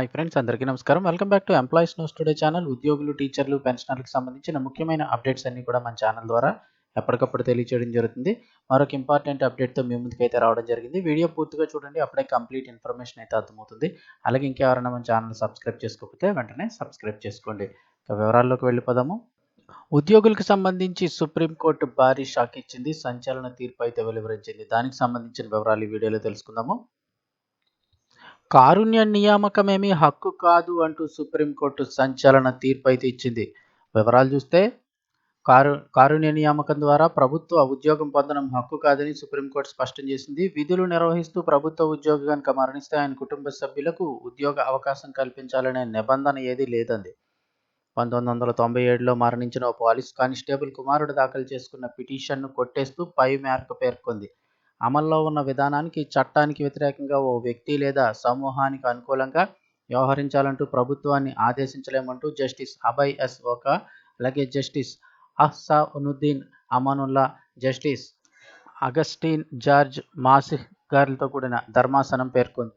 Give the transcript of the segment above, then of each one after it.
My friends అందరికీ నమస్కారం. Welcome back to employees news today channel ఉద్యోగులు టీచర్లు పెన్షనర్లకు సంబంధించిన ముఖ్యమైన అప్డేట్స్ అన్ని కూడా మన ఛానల్ ద్వారా ఎప్పటికప్పుడు తెలియజేయడం జరుగుతుంది. మరొక ఇంపార్టెంట్ అప్డేట్తో మీ ముందుకైతే రావడం జరిగింది. వీడియో పూర్తిగా చూడండి అప్పుడే కంప్లీట్ ఇన్ఫర్మేషన్ అయితే అర్థమవుతుంది. అలాగే ఇంకెవరైనా మన ఛానల్ సబ్స్క్రైబ్ చేసుకోకపోతే వెంటనే సబ్స్క్రైబ్ చేసుకోండి. ఇక వివరాల్లోకి వెళ్ళిపోదాము. ఉద్యోగులకు సంబంధించి సుప్రీంకోర్టు భారీ షాక్ ఇచ్చింది సంచలన తీర్పు అయితే వెలువరించింది. దానికి సంబంధించిన వివరాలు ఈ వీడియోలో తెలుసుకుందాము. కారుణ్య నియామకమేమీ హక్కు కాదు అంటూ సుప్రీంకోర్టు సంచలన తీర్పు అయితే ఇచ్చింది. వివరాలు చూస్తే కారు కారుణ్య నియామకం ద్వారా ప్రభుత్వ ఉద్యోగం పొందడం హక్కు కాదని సుప్రీంకోర్టు స్పష్టం చేసింది. విధులు నిర్వహిస్తూ ప్రభుత్వ ఉద్యోగి కనుక మరణిస్తే ఆయన కుటుంబ సభ్యులకు ఉద్యోగ అవకాశం కల్పించాలనే నిబంధన ఏదీ లేదంది. పంతొమ్మిది వందల తొంభై ఏడులో మరణించిన ఓ పోలీస్ కానిస్టేబుల్ కుమారుడు దాఖలు చేసుకున్న పిటిషన్ను కొట్టేస్తూ పై మేరకు పేర్కొంది. అమల్లో ఉన్న విధానానికి చట్టానికి వ్యతిరేకంగా ఓ వ్యక్తి లేదా సమూహానికి అనుకూలంగా వ్యవహరించాలంటూ ప్రభుత్వాన్ని ఆదేశించలేమంటూ జస్టిస్ అభయ్ ఎస్ ఒక అలాగే justice Ahsanuddin Amanullah justice Augustine George Masih గారితో కూడిన ధర్మాసనం పేర్కొంది.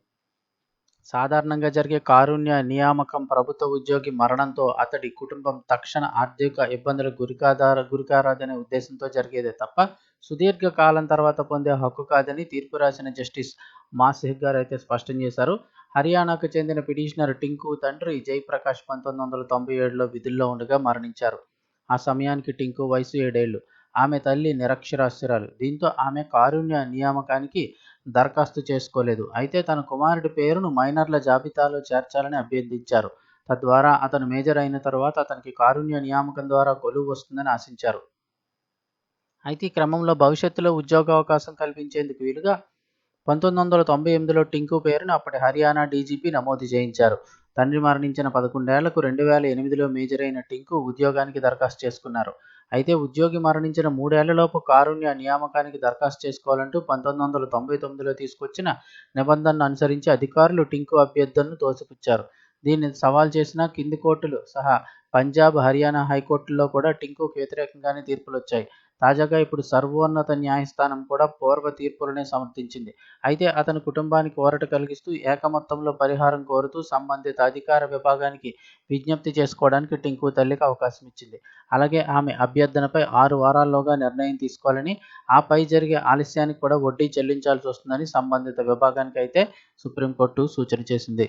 సాధారణంగా జరిగే కారుణ్య నియామకం ప్రభుత్వ ఉద్యోగి మరణంతో అతడి కుటుంబం తక్షణ ఆర్థిక ఇబ్బందులకు గురికాదార గురికారాదనే ఉద్దేశంతో జరిగేదే తప్ప సుదీర్ఘ కాలం తర్వాత పొందే హక్కు కాదని తీర్పు రాసిన జస్టిస్ మాసిహ్ గారు అయితే స్పష్టం చేశారు. హర్యానాకు చెందిన పిటిషనర్ టింకు తండ్రి జయప్రకాష్ పంతొమ్మిది వందల తొంభై ఏడులో విధుల్లో ఉండగా మరణించారు. ఆ సమయానికి టింకు వయసు ఏడేళ్ళు ఆమె తల్లి నిరక్షరాస్యురాలు. దీంతో ఆమె కారుణ్య నియామకానికి దరఖాస్తు చేసుకోలేదు. అయితే తన కుమారుడి పేరును మైనర్ల జాబితాలో చేర్చాలని అభ్యర్థించారు. తద్వారా అతను మేజర్ అయిన తర్వాత అతనికి కారుణ్య నియామకం ద్వారా కొలువు వస్తుందని ఆశించారు. అయితే ఈ క్రమంలో భవిష్యత్తులో ఉద్యోగ అవకాశం కల్పించేందుకు వీలుగా పంతొమ్మిది వందల తొంభై ఎనిమిదిలో టింకు పేరును అప్పటి హర్యానా డీజీపీ నమోదు చేయించారు. తండ్రి మరణించిన పదకొండేళ్ళకు రెండు వేల ఎనిమిదిలో మేజర్ అయిన టింకు ఉద్యోగానికి దరఖాస్తు చేసుకున్నారు. అయితే ఉద్యోగి మరణించిన మూడేళ్ళలోపు కారుణ్య నియామకానికి దరఖాస్తు చేసుకోవాలంటూ పంతొమ్మిది వందల తొంభై తొమ్మిదిలో తీసుకొచ్చిన నిబంధనను అనుసరించి అధికారులు టింకు అభ్యర్థులను తోసిపుచ్చారు. దీన్ని సవాల్ చేసిన కింది కోర్టులు సహా పంజాబ్ హర్యానా హైకోర్టుల్లో కూడా టింకుకు వ్యతిరేకంగానే తీర్పులు వచ్చాయి తాజాగా ఇప్పుడు సర్వోన్నత న్యాయస్థానం కూడా పూర్వ తీర్పులనే సమర్థించింది. అయితే అతని కుటుంబానికి ఊరట కలిగిస్తూ ఏకమొత్తంలో పరిహారం కోరుతూ సంబంధిత అధికార విభాగానికి విజ్ఞప్తి చేసుకోవడానికి టింకు తల్లికి అవకాశం ఇచ్చింది. అలాగే ఆమె అభ్యర్థనపై ఆరు వారాల్లోగా నిర్ణయం తీసుకోవాలని ఆపై జరిగే ఆలస్యానికి కూడా వడ్డీ చెల్లించాల్సి వస్తుందని సంబంధిత విభాగానికి అయితే సుప్రీంకోర్టు సూచన చేసింది.